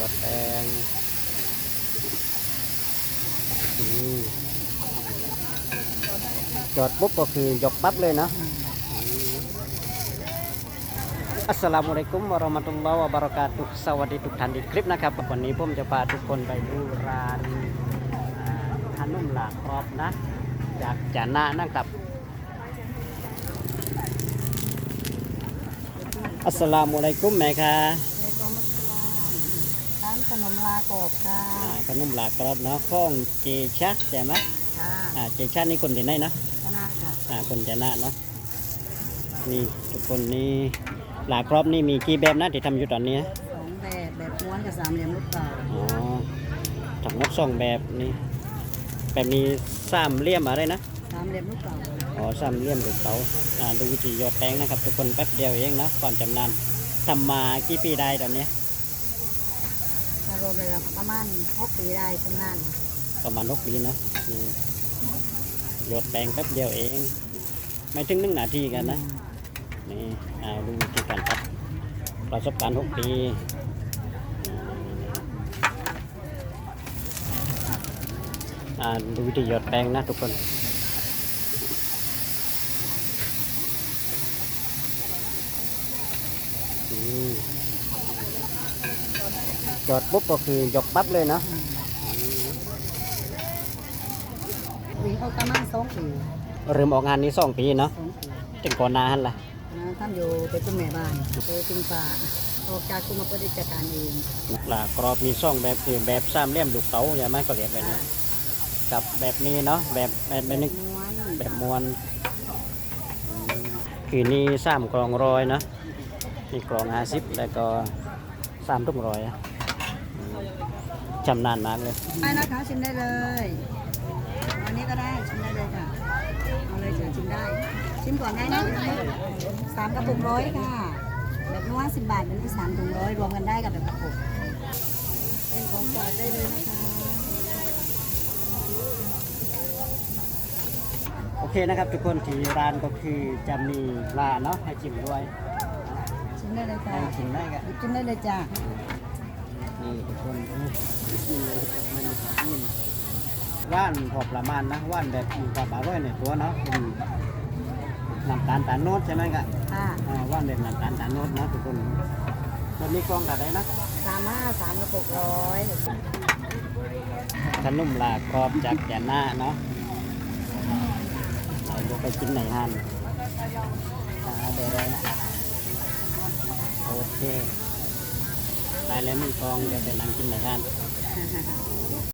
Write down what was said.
ยอดแป้งจอดปุ๊บก็คือยกปั๊บเลยนะอัสสลามุอะลัยกุมวะราะมะตุลลอฮ์วะบะเราะกาตุสวัสดีทุกท่านอีกคลิปนะครับ วันนี้ผมจะพาทุกคนไปดูร้านอ่าขนมหลากรอบนะ จากจานะนะครับอัสสลามุอะลัยกุมแม่ค่ะานขนมลากรอบค่ะอ่าขนมหลากรอบเนาะของเจชะใช่ไหมค่ะอ่าเจชะนี่คนที่ไหนนะคณะค่ะอ่าคนจานะเนาะนี่ทุกคนนี่หลากรอบนี่มีกี่แบบนะที่ทำอยู่ตอนนี้นะสองแบบแบบม้วนกับสามเหลี่ยมลูกเต่าอ๋อทั้งหมดสองแบบนี่แบบนี้สามเหลี่ยมอะไรนะสามเหลี่ยมลูกเต่าอ๋อสามเหลี่ยมลูกเต๋าอ่าดูวิธียอดแป้งนะครับ ทุกคนแป๊บเดียวเองนะความจำนานทำมากี่ปีได้ตอนนี้มา รวมเลยประมาณหกปีได้ชำนาญประมาณหกปีนะนี่ยดแป้งแป๊บเดียวเอง ไม่ถึงหนึ่งนาทีกันนะนี่อาดูวิธีการตัดประสบการณ์หกปีอ่าดูวิธีหยดแป้งนะทุกคนอืม หยดปุ๊บก็คือยกปั๊บเลยเนาะอืมวิ่งเอาประมาณสองปีเริ่มออกงานนี้สองปีเนาะสองปีถึงก่อนหนาหันล่ะนะท่านอยู่เป็นกุ้งแม่บ้านโตกินปลาออกจากกุ้งมาเปิดกิจการเองปลากรอบมีสองแบบคือแบบสามเหลี่ยมลูกเต๋าใช่ไหมก็เรียกแบบนี้กับแบบนี้เนาะแบบแบบแบบนี้ม้วนแบบมวนอืมคือนี่สามกล่องร้อยเนาะนี่กล่องห้าสิบแล้วก็สามทุ่มร้อยอะอืม ชำนาญมากเลยได้นะคะชิมได้เลยวันนี้ก็ได้ชิมได้เลยค่ะเอาเลยจ้ะชิมได้ ชิมก่อนได้นะสามกระปุกร้อยค่ะ แบบนวดสิบบาทเป็นที่สามถุงร้อยรวมกันได้กับแบบกระปุกเป็นของฝากได้เลยนะคะโอเคนะครับทุกคนที่ร้านก็คือจะมีปลาเนาะให้ชิมด้วยชิมได้เลยค่ะให้ชิมได้กันหยิบชิมได้เลยจ้ะ นี่ทุกคนนี่เลยมันนี่ว่านพอประมาณนะว่านแบบมีความอร่อยในตัวเนาะเป็นน้ำตาลตาลโนดใช่ไหมครับค่ะอ่าว่านแบบน้ำตาลตาลโนดนะทุกคนวันนี้กล้องตัดได้นะสามห้าสามกระปุกร้อยขนมลากรอบจากแกนหน้าเนาะเราจะไปกินไหนฮันอ่าเดี๋ยวเลยนะโอเค ไปแล้วมึงทองเดี๋ยวไปหลังกินหลายกัน